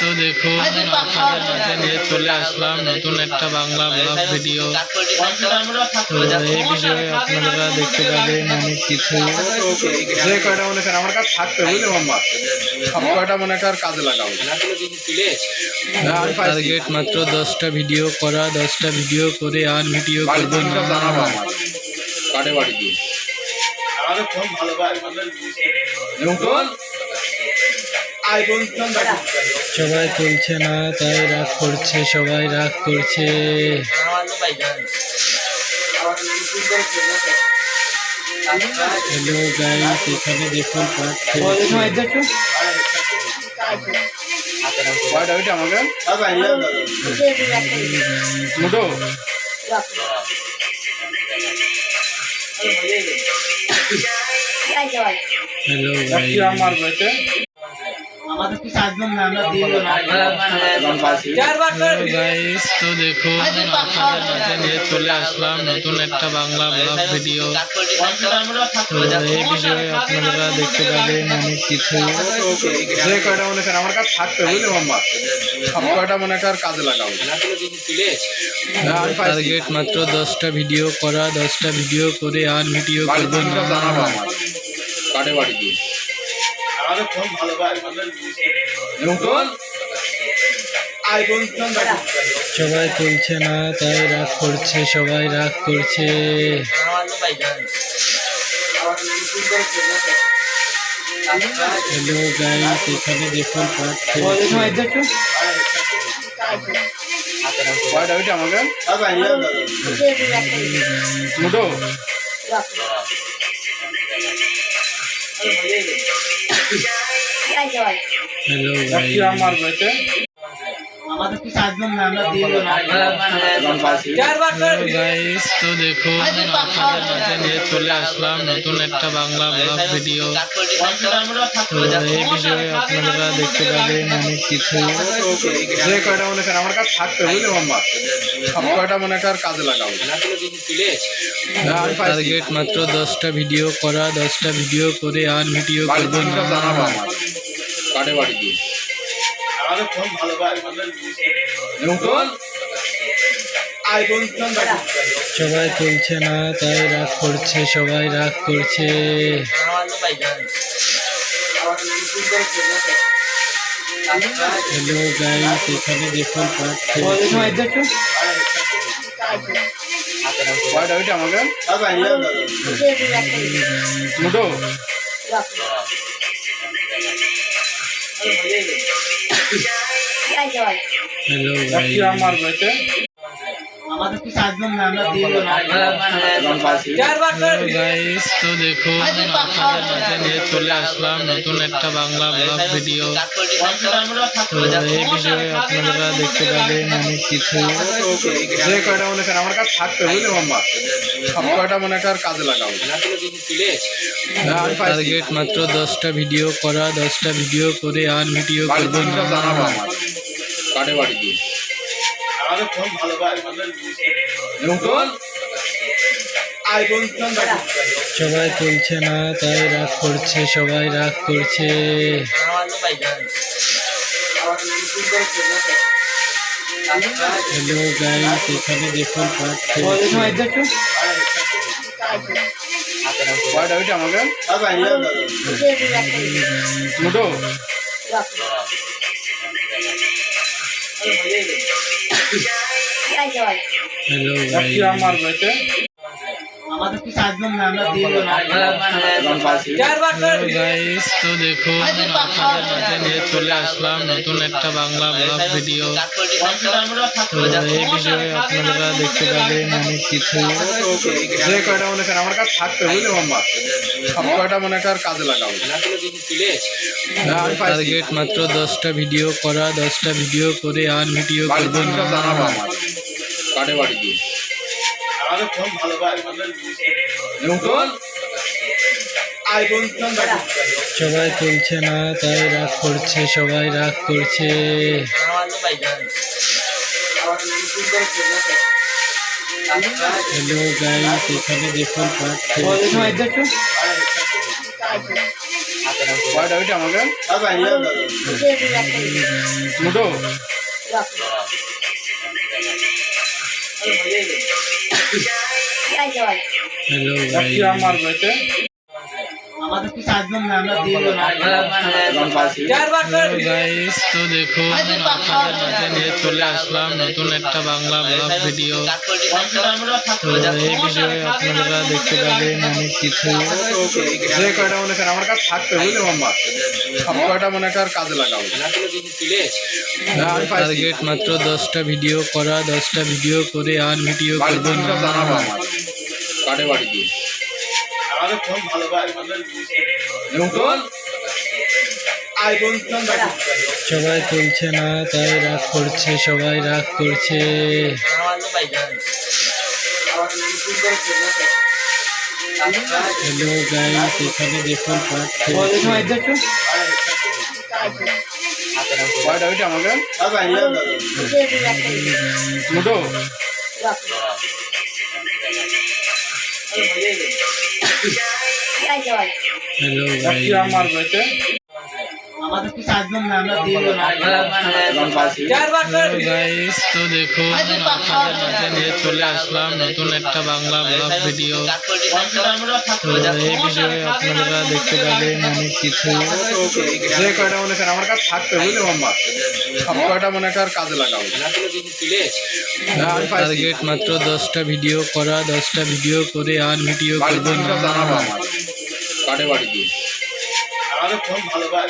তো দেখুন আপনাদের মাঝে নিয়ে চলে আসলাম নতুন একটা বাংলা ব্লগ ভিডিও তো এই ভিডিওয়ে আপনারা দেখতে পাবেন অনেক কিছু যে কয়টা মনে করেন আমার কাছে থাকতে বুঝলি মাম্মা? সব কয়টা মনে কর কাজে লাগাবো। টার্গেট মাত্র দশটা ভিডিও করা দশটা ভিডিও করে আর ভিডিও করব না। কাটে বাড়ি দিয়ে ফোন ভালো সবাই তুলছে না তাই রাগ করছে সবাই রাগ করছে। হ্যালো গাইস এখানে দেখুন খেলছে হ্যালো আমার তো দেখুন আপনাদের মাঝে নিয়ে চলে আসলাম নতুন একটা বাংলা ব্লগ ভিডিও তো এই ভিডিওয়ে আপনারা দেখতে পাবেন অনেক কিছু যে কয়টা মনে করেন আমার কাছে থাকতে বুঝলি মাম্মা? সব কয়টা মনে কর কাজে লাগাবো। টার্গেট মাত্র দশটা ভিডিও করা দশটা ভিডিও করে আর ভিডিও করব না। কাটে বাড়ি দিয়ে। সবাই তুলছে না তাই রাগ করছে সবাই রাগ করছে হ্যালো গাইস এখানে দেখুন ওইটা আমাকে হ্যালো তো দেখুন আপনাদের মাঝে নিয়ে চলে আসলাম নতুন একটা বাংলা ব্লগ ভিডিও তো এই ভিডিওয়ে আপনারা দেখতে পাবেন অনেক কিছু যে কয়টা মনে করেন আমার কাছে থাকতে বুঝলি মাম্মা? সব কয়টা মনে কর কাজে লাগাবো। টার্গেট মাত্র দশটা ভিডিও করা দশটা ভিডিও করে আর ভিডিও করব না। কাটে বাড়ি ফোন ভালো সবাই তুলছে না তাই রাগ করছে সবাই রাগ করছে। হ্যালো গাইস এখানে দেখুন খেলছে। হ্যালো তো দেখুন আপনাদের মাঝে নিয়ে চলে আসলাম নতুন একটা বাংলা ব্লগ ভিডিও তো এই ভিডিওয়ে আপনারা দেখতে পাবেন অনেক কিছু যে কয়টা মনে করেন আমার কাছে থাকতে বুঝলি মাম্মা? সব কয়টা মনে কর কাজে লাগাবো। টার্গেট মাত্র দশটা ভিডিও করা দশটা ভিডিও করে আর ভিডিও করব না। কাটে বাড়ি দিয়ে। আমাদের ফোন ভালো ফোন সবাই তুলছে না তাই রাগ করছে সবাই রাগ করছে। হ্যালো গাইস এখানে দেখুন খেলছে তো দেখুন আপনাদের নিয়ে চলে আসলাম নতুন একটা বাংলা ব্লগ ভিডিও এই আপনারা দেখতে পাবেন অনেক কিছু যে কয়টা মনে করেন আমার কাছে থাকতে মাম্মা সব কয়টা মনে কর কাজে লাগাবো। টার্গেট মাত্র দশটা ভিডিও করা দশটা ভিডিও করে আর ভিডিও করব না কাটে বাড়ি দিয়ে। সবাই তুলছে না তাই রাগ করছে সবাই রাগ করছে। হ্যালো গাইস এখানে দেখুন খেলছে। আমাকে দুটো হ্যালো আমরা তো দেখুন আপনাদের মাঝে নিয়ে চলে আসলাম নতুন একটা বাংলা ব্লগ ভিডিও তো এই ভিডিওয়ে আপনারা দেখতে পাবেন অনেক কিছু যে কয়টা মনে করেন আমার কাছে থাকতে বুঝলে মোহাম্মদ সব কয়টা মনে কর কাজে লাগাবো। টার্গেট মাত্র দশটা ভিডিও করা দশটা ভিডিও করে আর ভিডিও করব না। কাটে বাড়ি দিয়ে। ফোন ভালো সবাই তুলছে না তাই রাগ করছে সবাই রাগ করছে। হ্যালো গাইস এখানে দেখুন খেলছে হ্যালো তো আপনাদের মাঝে নিয়ে চলে আসলাম নতুন একটা বাংলা ব্লগ ভিডিও তো এই ভিডিওয়ে আপনারা দেখতে পাবেন অনেক কিছু যে কয়টা মনে করেন আমার কাছে থাকতে বুঝলে মোহাম্মদ সব কয়টা মনে কর কাজে লাগাবো আমি টার্গেট মাত্র দশটা ভিডিও করা দশটা ভিডিও করে আর ভিডিও করব না। কাটে বাড়ি দিয়ে। আমাদের ফোন ভালো ভাই।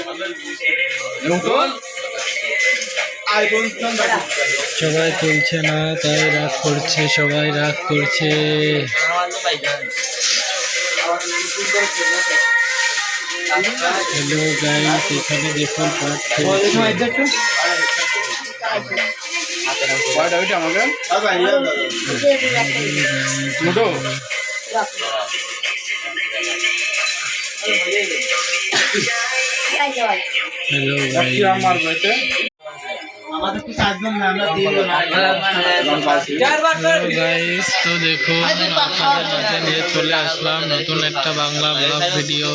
সবাই তুলছে না তাই রাগ করছে সবাই রাগ করছে। হ্যালো গাইস এখানে দেখুন খেলছে তো দেখুন আপনাদের মাঝে নিয়ে চলে আসলাম নতুন একটা বাংলা ব্লগ ভিডিও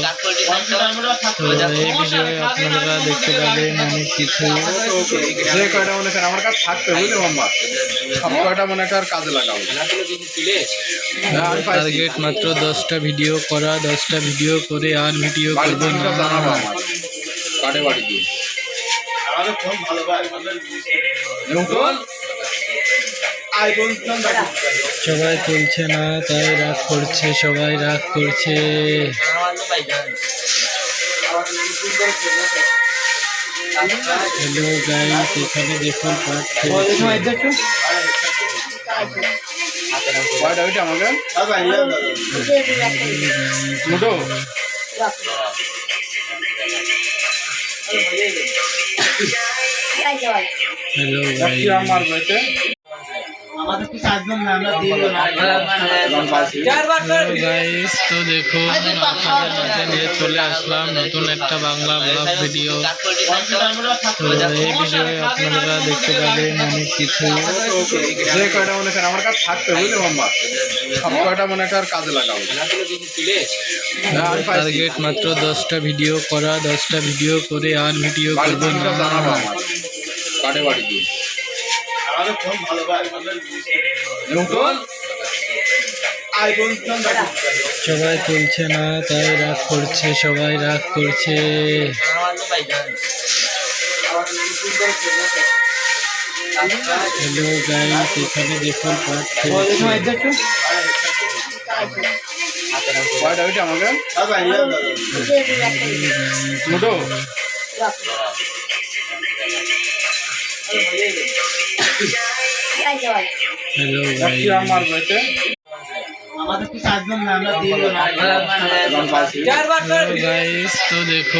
আপনারা দেখতে পাবেন অনেক কিছু যে কয়টা মনে আমার কাছে থাকতে মোহাম্মদ সব কয়টা মনে কর কাজে লাগাবো টার্গেট মাত্র দশটা ভিডিও করা, দশটা ভিডিও করে আর ভিডিও করব না। কাটে বাড়ি দিয়ে। আমাদের ফোন ভালো ভাই সবাই তুলছে না তাই রাগ করছে সবাই রাগ করছে। হ্যালো গাইস এখানে দেখুন খেলছে আমাকে হ্যালো আমরা তো দেখুন আপনাদের মাঝে নিয়ে চলে আসলাম নতুন একটা বাংলা ব্লগ ভিডিও এই আপনারা দেখতে পাবেন অনেক কিছু যে কয়টা মনে আমার কাছে থাকতে বুঝলে মোহাম্মদ সব কয়টা মনে কাজে লাগাবো টার্গেট মাত্র দশটা ভিডিও করা, দশটা ভিডিও করে আর ভিডিও করব না। কাটে বাড়ি দিয়ে আমাদের ফোন ভালো ভাই। নতুন আইফোন ভাই সবাই তুলছে না তাই রাগ করছে সবাই রাগ করছে। হ্যালো গাইস এখানে দেখুন খেলছে আমাকে? দাদা দুটো হ্যালো তো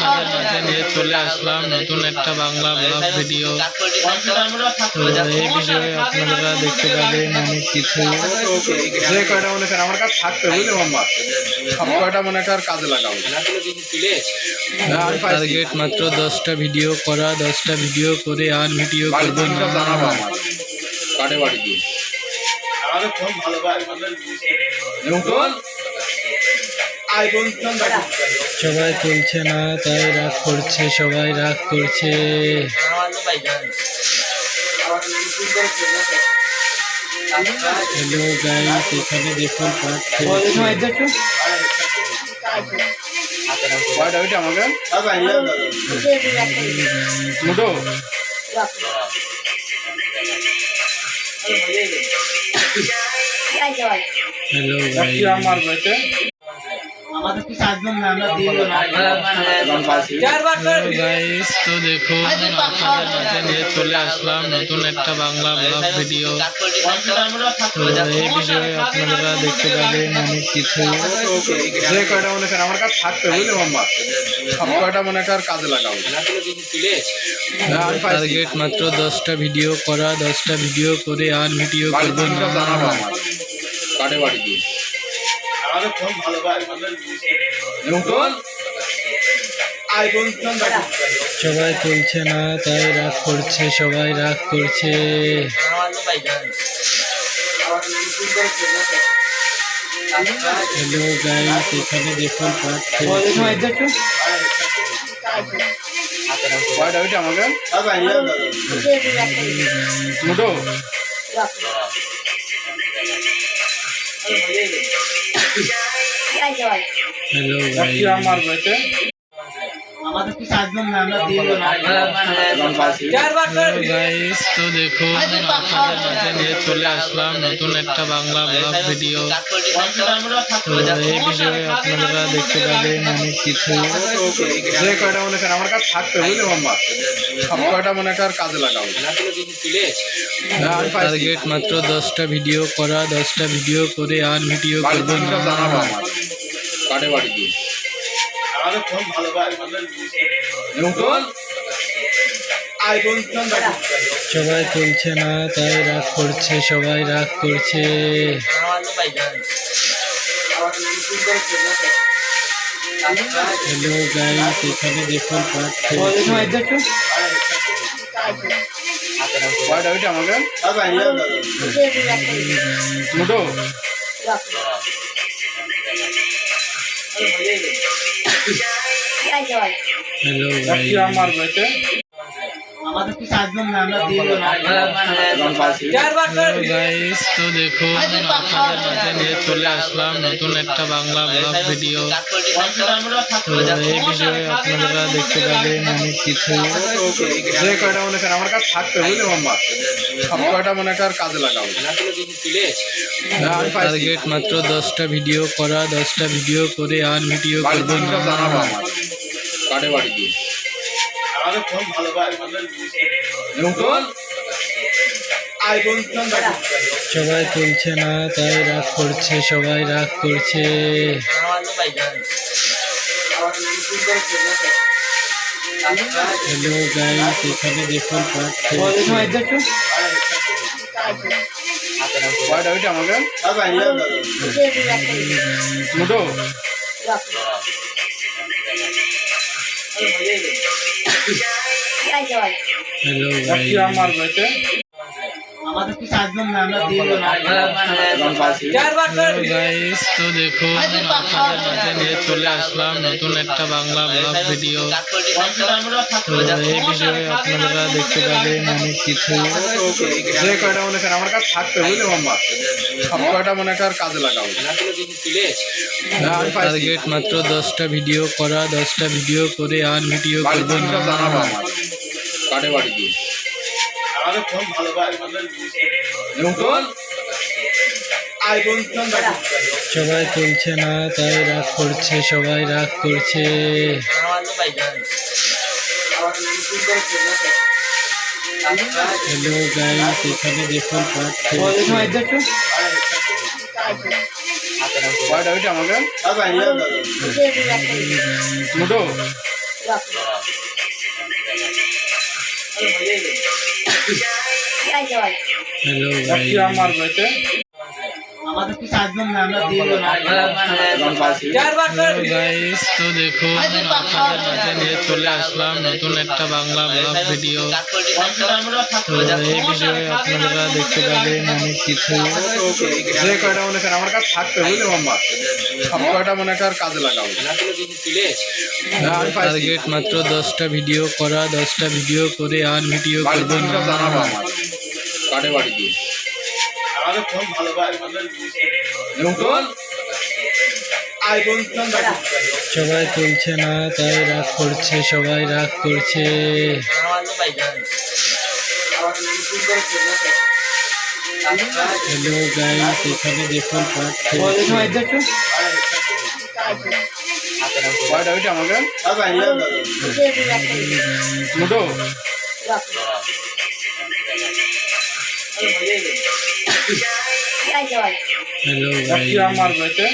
আপনাদের মাঝে নিয়ে চলে আসলাম নতুন একটা বাংলা ব্লগ ভিডিও তো এই ভিডিওয়ে আপনারা দেখতে পাবেন অনেক কিছু যে কয়টা মনে করেন আমার কাছে থাকতে বুঝলে সব কয়টা মনে কর কাজে লাগাবো। টার্গেট মাত্র দশটা ভিডিও করা দশটা ভিডিও করে আর ভিডিও করব না। কাটে বাড়ি ফোন ভালো সবাই তুলছে না তাই রাগ করছে সবাই রাগ করছে। হ্যালো গাইস এখানে দেখুন খেলছে আমাকে? হ্যালো কি তো দেখুন আপনাদের মাঝে নিয়ে চলে আসলাম নতুন একটা বাংলা ব্লগ ভিডিও তো এই ভিডিওয়ে আপনারা দেখতে পাবেন অনেক কিছু যে কয়টা মনে করেন আমার কাছে থাকতে বুঝলে মাম্মা? সব কয়টা মনে কর কাজে লাগাবো। টার্গেট মাত্র দশটা ভিডিও করা দশটা ভিডিও করে আর ভিডিও করব না। কাটে বাড়ি দিয়ে। আমাদের ফোন ভালো ভাই নতুন আইফোন সবাই তুলছে না তাই রাগ করছে সবাই রাগ করছে। হ্যালো গাইস এখানে দেখুন খেলছে আমাকে? বাবা দাদা। দুটো হ্যালো তো আপনাদের মাঝে নিয়ে চলে আসলাম নতুন একটা বাংলা ব্লগ ভিডিও তো এই ভিডিওয়ে আপনারা দেখতে পাবেন অনেক কিছু যে কয়টা মনে করেন আমার কাছে থাকতে বুঝলে মাম্মা? সব কয়টা মনে কর কাজে লাগাবো। টার্গেট মাত্র দশটা ভিডিও করা দশটা ভিডিও করে আর ভিডিও করব না। কাটে বাড়ি দিয়ে ফোন ভালো ভাই নতুন সবাই তুলছে না তাই রাগ করছে সবাই রাগ করছে। হ্যালো গাইস এখানে দেখুন খেলছে আমাকে? হ্যালো তো দেখুন আপনাদের মাঝে নিয়ে চলে আসলাম নতুন একটা বাংলা ব্লগ ভিডিও তো এই ভিডিওয়ে আপনারা দেখতে পাবেন অনেক কিছু। যে কয়টা মনে করেন আমার কাছে থাকতে বুঝলে মাম্মা? সব কয়টা মনে কর কাজে লাগাবো হ্যাঁ, আমি পাইছি। টার্গেট মাত্র দশটা ভিডিও করা দশটা ভিডিও করে আর ভিডিও বাড়ি করব না। ফোন ভালো সবাই তুলছে না তাই রাগ করছে সবাই রাগ করছে। হ্যালো গাইস এখানে দেখুন ওইটা আমাকে হ্যালো গাইস আমার তো দেখুন আপনাদের মাঝে নিয়ে চলে আসলাম নতুন একটা বাংলা ব্লগ ভিডিও তো এই ভিডিওয়ে আপনারা দেখতে পাবেন অনেক কিছু। যে কয়টা মনে করেন আমার কাছে থাকতে বুঝলে মাম্মা? সব কয়টা মনে কর কাজে লাগাবো। টার্গেট মাত্র দশটা ভিডিও করা দশটা ভিডিও করে আর ভিডিও করব না। কাটে বাড়ি দিয়ে ফোন ভালো নতুন? সবাই তুলছে না তাই রাগ করছে সবাই রাগ করছে। হ্যালো গাইস এখানে দেখুন খেলছে আমাকে? હેલો তো দেখুন আপনাদের মাঝে নিয়ে চলে আসলাম নতুন একটা বাংলা ব্লগ ভিডিও তো এই ভিডিওয়ে আপনারা দেখতে পাবেন অনেক কিছু। যে কয়টা মনে করেন আমার কাছে থাকবে বুঝলি মোহাম্মদ সব কয়টা মনে কর কাজে লাগাবো। টার্গেট মাত্র দশটা ভিডিও করা দশটা ভিডিও করে আর ভিডিও করব না। কাটে বাড়ি দিয়ে। ফোন ভালো সবাই তুলছে না তাই রাগ করছে সবাই রাগ করছে। হ্যালো গাইস এখানে দেখুন কয়টা ওইটা আমাকে। মুটো। হ্যালো কি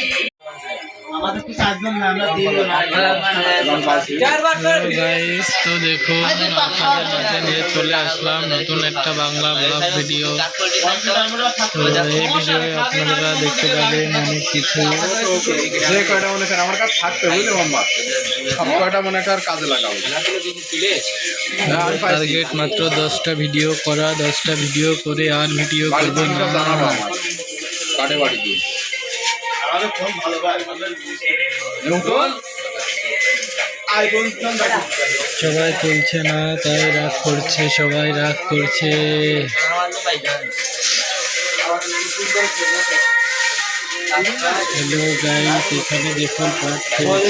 তো দেখুন আপনাদের মাঝে নিয়ে চলে আসলাম নতুন একটা বাংলা ব্লগ ভিডিও তো এই ভিডিওয়ে আপনারা দেখতে পাবেন অনেক কিছু যে কয়টা মনে করেন আমার কাছে থাকবে বুঝলি মোহাম্মদ সব কয়টা মনে কর কাজে লাগাবো। টার্গেট মাত্র দশটা ভিডিও করা দশটা ভিডিও করে আর ভিডিও করব না। কাটে বাড়ি দিয়ে। সবাই তুলছে না তাই রাগ করছে সবাই রাগ করছে। হ্যালো গাইস এখানে দেখুন পাঠ খেলছে।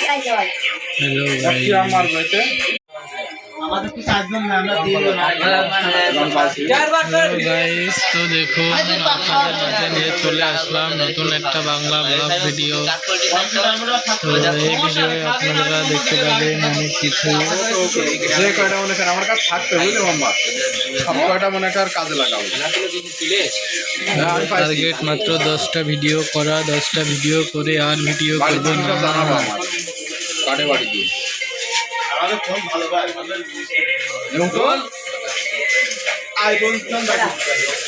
কয়টা ওইটা তো দেখুন আপনাদের মাঝে নিয়ে চলে আসলাম নতুন একটা বাংলা ব্লগ ভিডিও তো এই ভিডিওয়ে আপনারা দেখতে পাবেন অনেক কিছু যে কয়টা মনে করেন আমার কাছে থাকবে বুঝলি মোহাম্মদ সব কয়টা মনে কর কাজে লাগাবো হ্যাঁ। টার্গেট মাত্র দশটা ভিডিও করা দশটা ভিডিও করে আর ভিডিও করব না। কাটে বাড়ি দিয়ে ফোন ভালো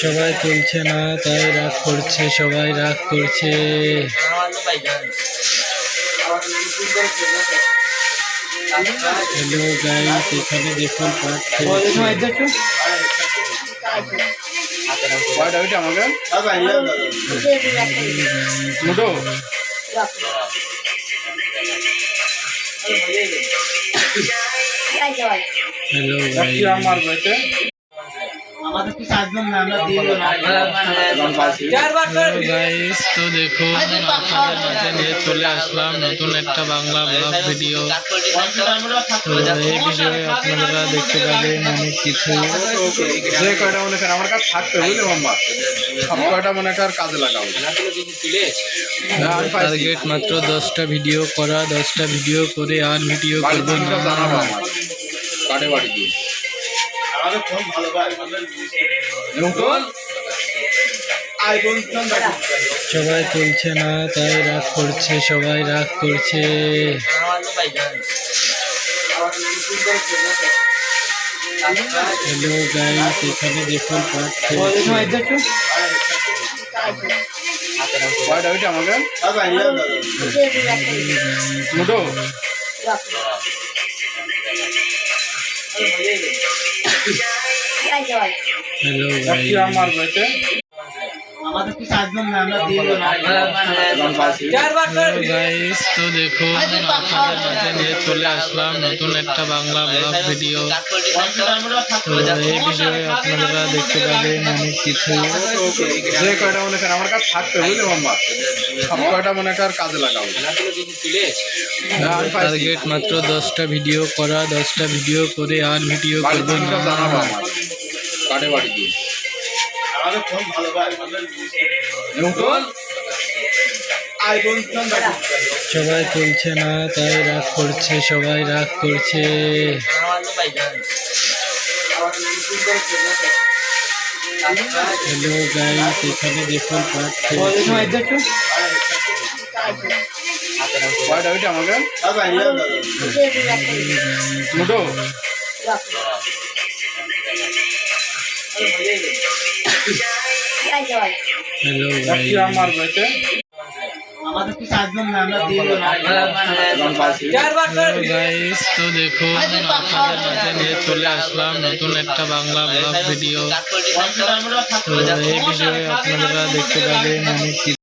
সবাই তুলছে না তাই রাগ করছে সবাই রাগ করছে। হ্যালো গাইস এখানে দেখুন খেলছে। হ্যালো আমার তো দেখুন আপনাদের মাঝে নিয়ে চলে আসলাম নতুন একটা বাংলা ব্লগ ভিডিও তো এই ভিডিওয়ে আপনারা দেখতে পাবেন অনেক কিছু যে কয়টা মনে করেন আমার কাছে থাকবে বুঝলি মোহাম্মদ সব কয়টা মনে কর কাজে লাগাবো। টার্গেট মাত্র দশটা ভিডিও করা দশটা ভিডিও করে আর ভিডিও করব না। কাটে বাড়ি দিয়ে। ফোন ভালো নতুন সবাই তুলছে না তাই রাগ করছে সবাই রাগ করছে। হ্যালো গাইস এখানে দেখুন খেলছে। হ্যালো আমার তো দেখুন আপনাদের মাঝে নিয়ে চলে আসলাম নতুন একটা বাংলা ব্লগ ভিডিও তো এই ভিডিওয়ে আপনারা দেখতে পাবেন অনেক কিছু যে কয়টা মনে করেন আমার কাছে থাকবে বুঝলি মোহাম্মদ সব কয়টা মনে কর কাজে লাগাবো। টার্গেট মাত্র দশটা ভিডিও করা দশটা ভিডিও করে আর ভিডিও করব না। কাটে বাড়ি দিয়ে ফোন ভালো ভাই। নতুন সবাই তুলছে না তাই রাগ করছে সবাই রাগ করছে। হ্যালো গাইস এখানে দেখুন খেলছে। তো দেখুন নিয়ে চলে আসলাম নতুন একটা বাংলা ভিডিও এই আপনারা দেখতে পাবেন